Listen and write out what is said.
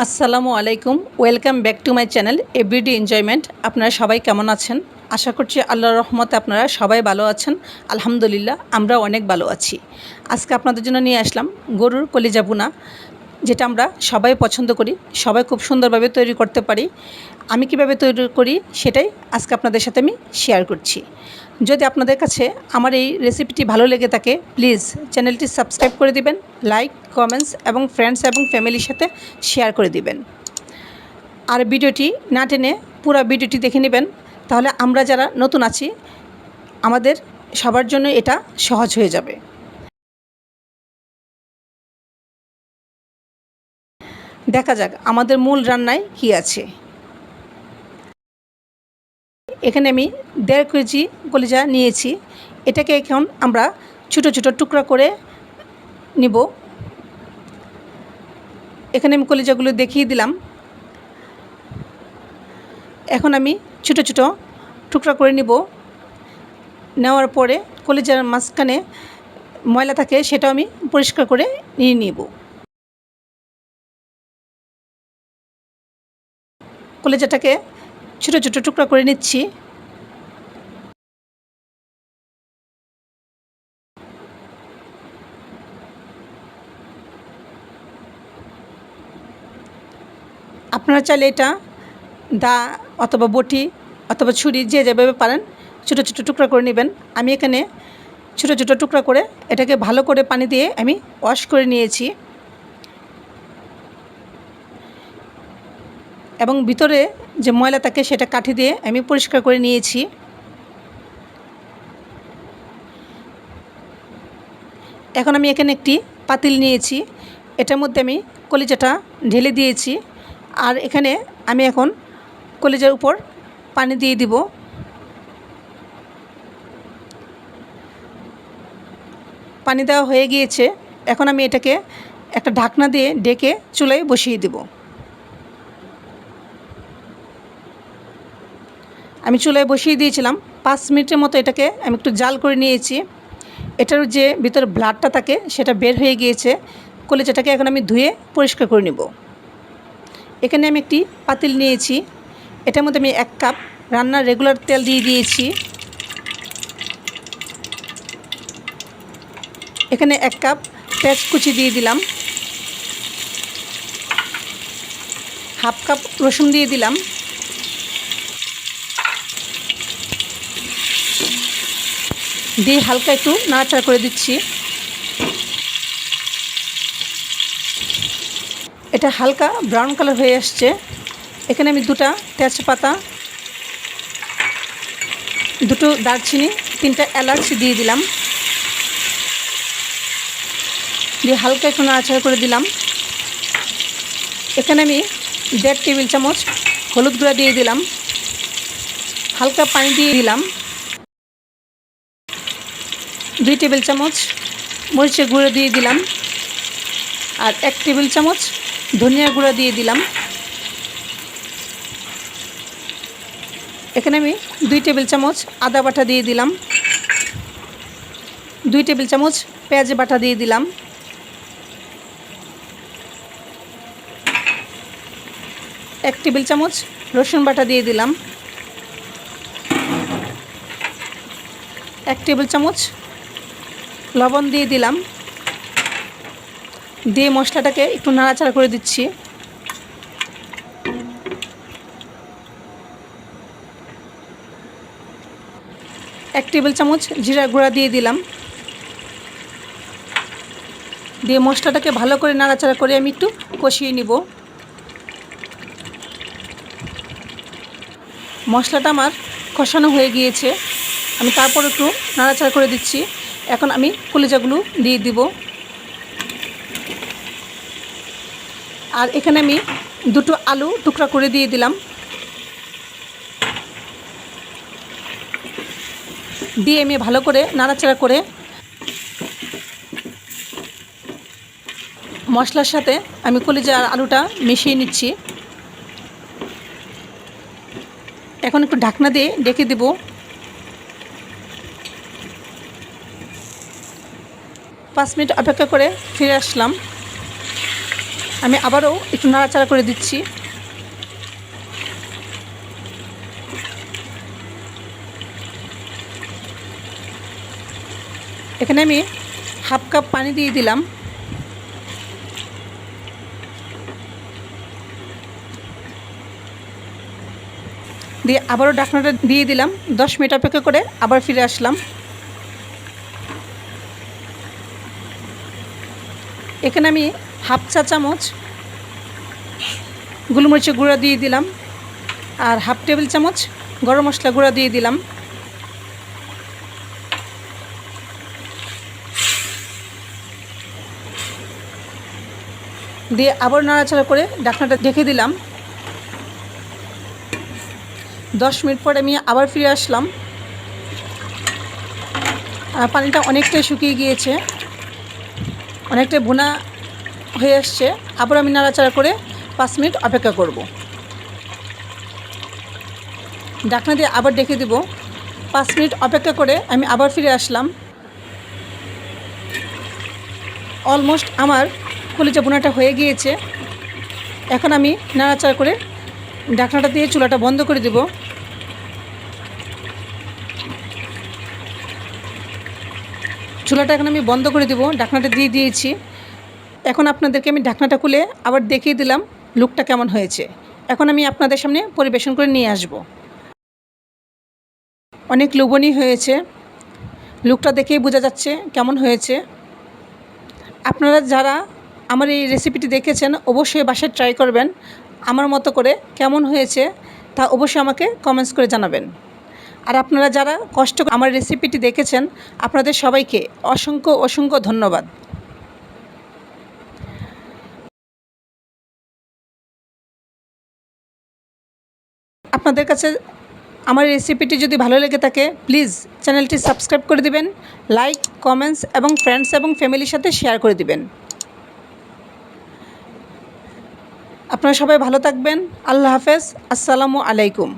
আসসালামু আলাইকুম, welcome back to my channel everyday enjoyment. আপনারা সবাই কেমন আছেন? আশা করছি আল্লাহর রহমতে আপনারা সবাই ভালো আছেন। আলহামদুলিল্লাহ, আমরাও অনেক ভালো আছি। আজকে আপনাদের জন্য নিয়ে আসলাম গরুর কলিজা বুনা যেটা আমরা সবাই পছন্দ করি, সবাই খুব সুন্দরভাবে তৈরি করতে পারি। আমি কীভাবে তৈরি করি, সেটাই আজকে আপনাদের সাথে আমি শেয়ার করছি। যদি আপনাদের কাছে আমার এই রেসিপিটি ভালো লেগে থাকে প্লিজ চ্যানেলটি সাবস্ক্রাইব করে দিবেন লাইক কমেন্টস এবং ফ্রেন্ডস এবং ফ্যামিলির সাথে শেয়ার করে দিবেন। আর ভিডিওটি না টেনে পুরো ভিডিওটি দেখে নেবেন, তাহলে আমরা যারা নতুন আছি, আমাদের সবার জন্য এটা সহজ হয়ে যাবে। দেখা যাক, আমাদের মূল রান্নায় কি আছে। এখানে আমি দেড় কেজি কলিজা নিয়েছি। এটাকে এখন আমরা ছোটো ছোটো টুকরা করে নিব। এখানে আমি কলিজাগুলো দেখিয়ে দিলাম। এখন আমি ছোটো ছোটো টুকরা করে নিব। নেওয়ার পরে কলিজার মাঝখানে ময়লা থাকে, সেটাও আমি পরিষ্কার করে নিয়ে নিব। কলিজাটাকে ছোটো ছোটো টুকরা করে নিচ্ছি। আপনারা চাইলে এটা দা অথবা বটি অথবা ছুরি যে যেভাবে পারেন ছোটো ছোটো টুকরা করে নেবেন। আমি এখানে ছোটো ছোটো টুকরা করে এটাকে ভালো করে পানি দিয়ে আমি ওয়াশ করে নিয়েছি। এবং ভিতরে যে ময়লা থাকে সেটা কাঠি দিয়ে আমি পরিষ্কার করে নিয়েছি। এখন আমি এখানে একটি পাতিল নিয়েছি। এটার মধ্যে আমি কলিজাটা ঢেলে দিয়েছি। আর এখানে আমি এখন কলিজার উপর পানি দিয়ে দিব। পানি দেওয়া হয়ে গিয়েছে। এখন আমি এটাকে একটা ঢাকনা দিয়ে ডেকে চুলায় বসিয়ে দেব। আমি চুলায় বসিয়ে দিয়েছিলাম। পাঁচ মিনিটের মতো এটাকে আমি একটু জাল করে নিয়েছি। এটার যে ভিতরে ব্লাডটা থাকে, সেটা বের হয়ে গিয়েছে। কলিজাটাকে এখন আমি ধুয়ে পরিষ্কার করে নেব। এখানে আমি একটি পাতিল নিয়েছি। এটার মধ্যে আমি এক কাপ রান্নার রেগুলার তেল দিয়ে দিয়েছি। এখানে এক কাপ পেঁয়াজ কুচি দিয়ে দিলাম। হাফ কাপ রসুন দিয়ে দিলাম। দিয়ে হালকা একটু নাড়াচাড়া করে দিচ্ছি। এটা হালকা ব্রাউন কালার হয়ে আসছে। এখানে আমি দুটা তেজপাতা, দুটো দারচিনি, তিনটা এলাচ দিয়ে দিলাম। দিয়ে হালকা একটু নাড়াচাড়া করে দিলাম। এখানে আমি দেড় টেবিল চামচ হলুদ গুঁড়া দিয়ে দিলাম। হালকা পানি দিয়ে দিলাম। দুই টেবিল চামচ মরিচের গুঁড়ো দিয়ে দিলাম আর এক টেবিল চামচ ধনিয়া গুঁড়া দিয়ে দিলাম। এখানে আমি দুই টেবিল চামচ আদা বাটা দিয়ে দিলাম। দুই টেবিল চামচ পেঁয়াজ বাটা দিয়ে দিলাম। এক টেবিল চামচ রসুন বাটা দিয়ে দিলাম। এক টেবিল চামচ লবণ দিয়ে দিলাম। দিয়ে মশলাটাকে একটু নাড়াচাড়া করে দিচ্ছি। এক টেবিল চামচ জিরা গুঁড়া দিয়ে দিলাম। দিয়ে মশলাটাকে ভালো করে নাড়াচাড়া করে আমি একটু কষিয়ে নিব। মশলাটা আমার কষানো হয়ে গিয়েছে। আমি তারপর একটু নাড়াচাড়া করে দিচ্ছি। এখন আমি কলিজাগুলো দিয়ে দিব। আর এখানে আমি দুটো আলু টুকরা করে দিয়ে দিলাম। দিয়ে আমি ভালো করে নাড়াচাড়া করে মশলার সাথে আমি কলিজা আর আলুটা মিশিয়ে নিচ্ছি। এখন একটু ঢাকনা দিয়ে ডেকে দেব। পাঁচ মিনিট অপেক্ষা করে ফিরে আসলাম। আমি আবারও একটু নাড়াচাড়া করে দিচ্ছি। এখানে আমি হাফ কাপ পানি দিয়ে দিলাম। দিয়ে আবারও ডাকনাটা দিয়ে দিলাম। দশ মিনিট অপেক্ষা করে আবার ফিরে আসলাম। এখানে আমি হাফ চা চামচ গোলমরিচের গুঁড়া দিয়ে দিলাম আর হাফ টেবিল চামচ গরম মশলা গুঁড়া দিয়ে দিলাম। দিয়ে আবার নাড়াচাড়া করে ডাকনাটা ঢেকে দিলাম। দশ মিনিট পরে আমি আবার ফিরে আসলাম। আর পানিটা অনেকটাই শুকিয়ে গিয়েছে। অনেকটাই ভুনা হয়ে আসছে আবার আমি নাড়াচাড়া করে পাঁচ মিনিট অপেক্ষা করব। ডাকনা দিয়ে আবার ডেকে দিব। পাঁচ মিনিট অপেক্ষা করে আমি আবার ফিরে আসলাম। অলমোস্ট আমার কলিজা বোনাটা হয়ে গিয়েছে। এখন আমি নাড়াচাড়া করে ডাকনাটা দিয়ে চুলাটা বন্ধ করে দেব। চুলাটা এখন আমি বন্ধ করে দেব ডাকনাটা দিয়ে দিয়েছি। এখন আপনাদেরকে আমি ঢাকনাটা খুলে আবার দেখিয়ে দিলাম লুকটা কেমন হয়েছে। এখন আমি আপনাদের সামনে পরিবেশন করে নিয়ে আসব। অনেক লোভনীয় হয়েছে। লুকটা দেখেই বোঝা যাচ্ছে কেমন হয়েছে। আপনারা যারা আমার এই রেসিপিটি দেখেছেন, অবশ্যই বাসায় ট্রাই করবেন। আমার মতো করে কেমন হয়েছে তা অবশ্যই আমাকে কমেন্টস করে জানাবেন। আর আপনারা যারা কষ্ট আমার রেসিপিটি দেখেছেন, আপনাদের সবাইকে অসংখ্য অসংখ্য ধন্যবাদ। আপনাদের কাছে আমার রেসিপিটি যদি ভালো লেগে থাকে প্লিজ চ্যানেলটি সাবস্ক্রাইব করে দিবেন লাইক কমেন্টস এবং ফ্রেন্ডস এবং ফ্যামিলির সাথে শেয়ার করে দিবেন। আপনারা সবাই ভালো থাকবেন। আল্লাহ হাফেজ। আসসালামু আলাইকুম।